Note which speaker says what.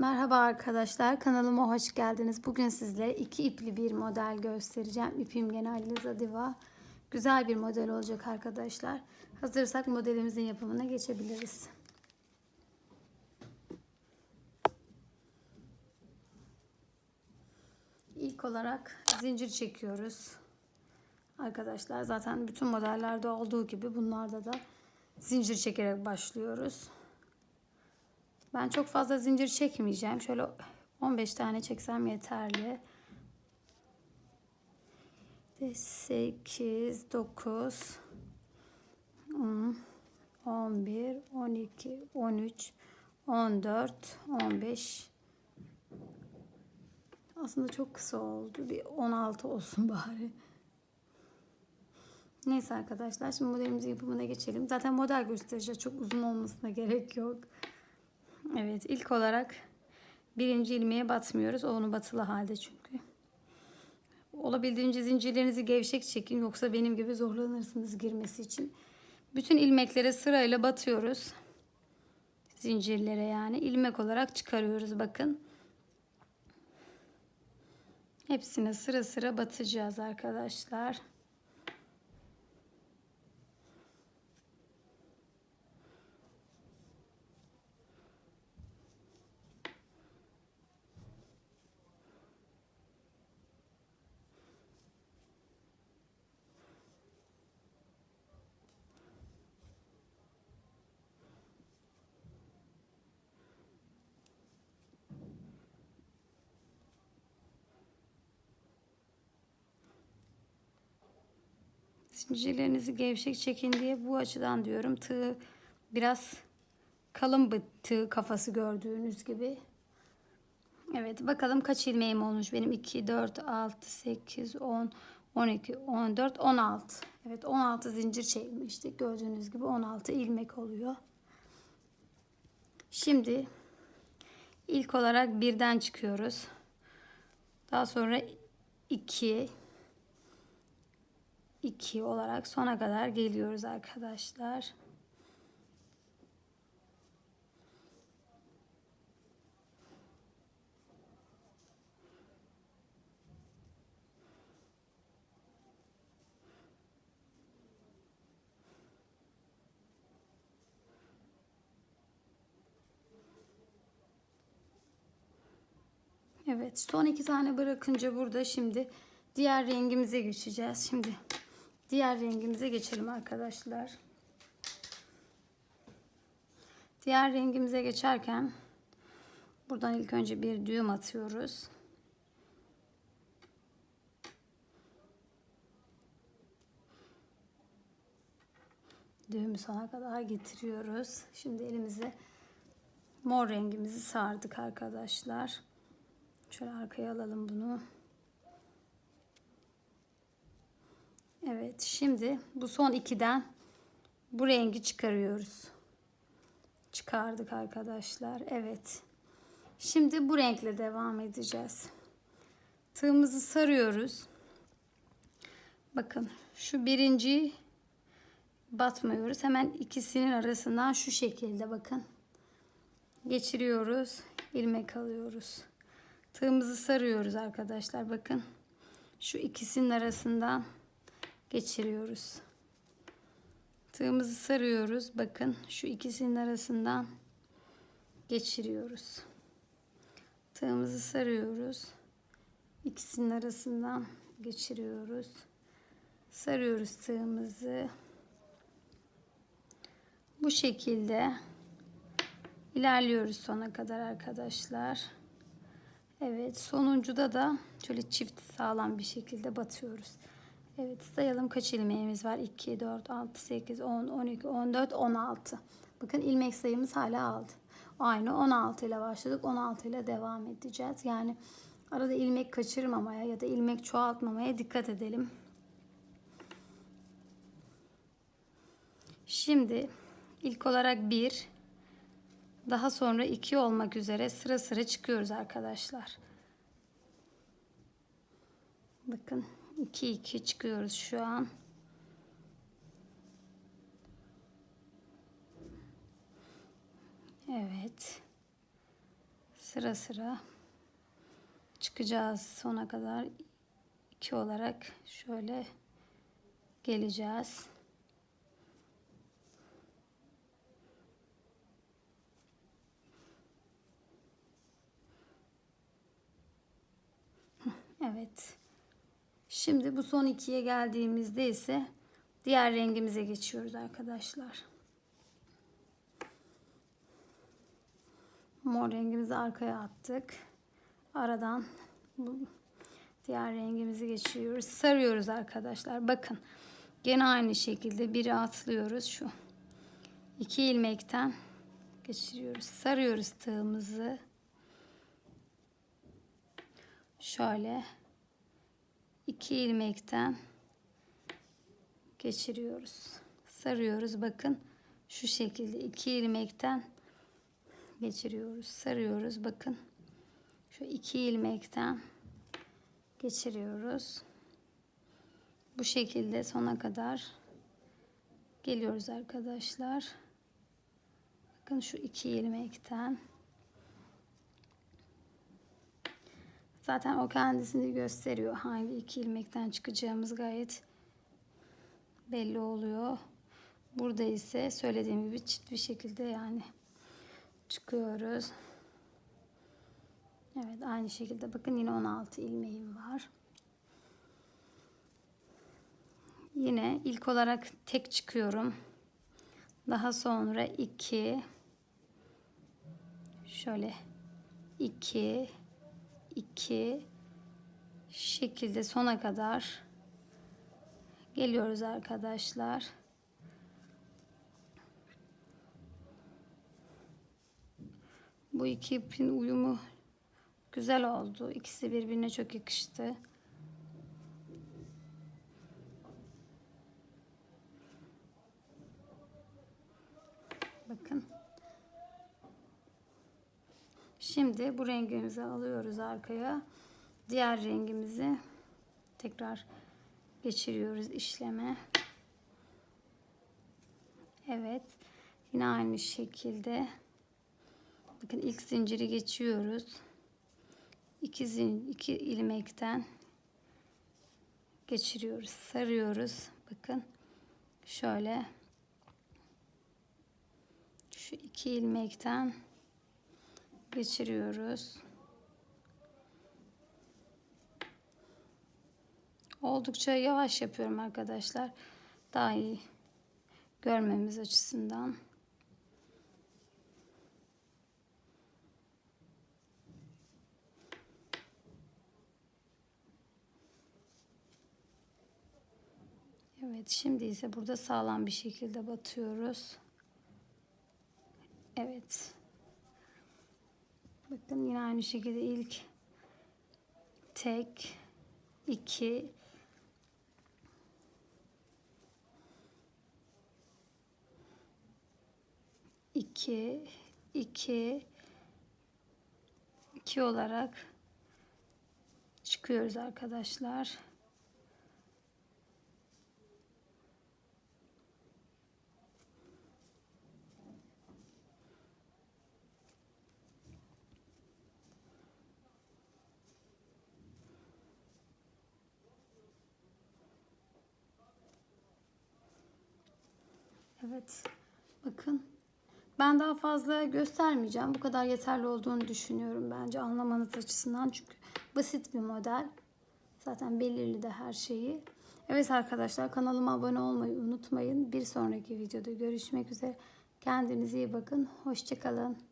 Speaker 1: Merhaba arkadaşlar kanalıma hoş geldiniz. Bugün sizlere iki ipli bir model göstereceğim. İpim genel Liza Diva. Güzel bir model olacak arkadaşlar. Hazırsak modelimizin yapımına geçebiliriz. İlk olarak zincir çekiyoruz. Arkadaşlar zaten bütün modellerde olduğu gibi bunlarda da zincir çekerek başlıyoruz. Ben çok fazla zincir çekmeyeceğim. Şöyle 15 tane çeksem yeterli. 8, 9, 10, 11, 12, 13, 14, 15. Aslında çok kısa oldu. Bir 16 olsun bari. Neyse arkadaşlar şimdi modelimizin yapımına geçelim. Zaten model göstereceğiz. Çok uzun olmasına gerek yok. Evet ilk olarak birinci ilmeğe batmıyoruz. Onu batılı halde çünkü. Olabildiğince zincirlerinizi gevşek çekin. Yoksa benim gibi zorlanırsınız girmesi için. Bütün ilmeklere sırayla batıyoruz. Zincirlere yani ilmek olarak çıkarıyoruz bakın. Hepsine sıra sıra batacağız arkadaşlar. Zincirlerinizi gevşek çekin diye bu açıdan diyorum. Tığ biraz kalın bir tığ kafası gördüğünüz gibi. Evet bakalım kaç ilmeğim olmuş. Benim 2, 4, 6, 8, 10, 12, 14, 16. Evet 16 zincir çekmiştik. Gördüğünüz gibi 16 ilmek oluyor. Şimdi ilk olarak birden çıkıyoruz. Daha sonra 2, 2 olarak sona kadar geliyoruz arkadaşlar. Evet son iki tane bırakınca burada şimdi diğer rengimize geçeceğiz. Şimdi diğer rengimize geçelim arkadaşlar. Diğer rengimize geçerken buradan ilk önce bir düğüm atıyoruz. Düğümü sona kadar getiriyoruz. Şimdi elimize mor rengimizi sardık arkadaşlar. Şöyle arkaya alalım bunu. Evet şimdi bu son ikiden bu rengi çıkarıyoruz. Çıkardık arkadaşlar. Evet. Şimdi bu renkle devam edeceğiz. Tığımızı sarıyoruz. Bakın şu birinci batmıyoruz. Hemen ikisinin arasından şu şekilde bakın. Geçiriyoruz. ilmek alıyoruz. Tığımızı sarıyoruz arkadaşlar. Bakın. Şu ikisinin arasından geçiriyoruz. Tığımızı sarıyoruz. Bakın şu ikisinin arasından geçiriyoruz. Tığımızı sarıyoruz. İkisinin arasından geçiriyoruz. Sarıyoruz tığımızı. Bu şekilde ilerliyoruz sona kadar arkadaşlar. Evet sonuncuda da şöyle çift sağlam bir şekilde batıyoruz. Evet sayalım kaç ilmeğimiz var. 2, 4, 6, 8, 10, 12, 14, 16. Bakın ilmek sayımız hala aldı. Aynı 16 ile başladık. 16 ile devam edeceğiz. Yani arada ilmek kaçırmamaya ya da ilmek çoğaltmamaya dikkat edelim. Şimdi ilk olarak 1 daha sonra 2 olmak üzere sıra sıra çıkıyoruz arkadaşlar. Bakın 2 2 çıkıyoruz şu an. Evet. sıra sıra çıkacağız sona kadar. iki olarak şöyle geleceğiz. Evet. Şimdi bu son ikiye geldiğimizde ise diğer rengimize geçiyoruz arkadaşlar. Mor rengimizi arkaya attık. Aradan bu diğer rengimizi geçiriyoruz. Sarıyoruz arkadaşlar. Bakın. Gene aynı şekilde biri atlıyoruz şu. iki ilmekten geçiriyoruz. Sarıyoruz tığımızı. Şöyle iki ilmekten geçiriyoruz. Sarıyoruz. Bakın şu şekilde iki ilmekten geçiriyoruz. Sarıyoruz. Bakın şu iki ilmekten geçiriyoruz. Bu şekilde sona kadar geliyoruz arkadaşlar. Bakın şu iki ilmekten Zaten o kendisini gösteriyor. Hangi iki ilmekten çıkacağımız gayet belli oluyor. Burada ise söylediğim gibi çift bir şekilde yani çıkıyoruz. Evet aynı şekilde bakın yine 16 ilmeğim var. Yine ilk olarak tek çıkıyorum. Daha sonra 2 şöyle 2 2 şekilde sona kadar geliyoruz arkadaşlar. Bu iki ipin uyumu güzel oldu. İkisi birbirine çok yakıştı. Bakın. Şimdi bu rengimizi alıyoruz arkaya. Diğer rengimizi tekrar geçiriyoruz işleme. Evet. Yine aynı şekilde bakın ilk zinciri geçiyoruz. İki, zin, iki ilmekten geçiriyoruz. Sarıyoruz. Bakın şöyle şu iki ilmekten geçiriyoruz. Oldukça yavaş yapıyorum arkadaşlar. Daha iyi görmemiz açısından. Evet şimdi ise burada sağlam bir şekilde batıyoruz. Evet. Bakın yine aynı şekilde ilk tek iki iki iki iki olarak çıkıyoruz arkadaşlar. Evet. Bakın. Ben daha fazla göstermeyeceğim. Bu kadar yeterli olduğunu düşünüyorum bence anlamanız açısından. Çünkü basit bir model. Zaten belirli de her şeyi. Evet arkadaşlar kanalıma abone olmayı unutmayın. Bir sonraki videoda görüşmek üzere. Kendinize iyi bakın. Hoşçakalın.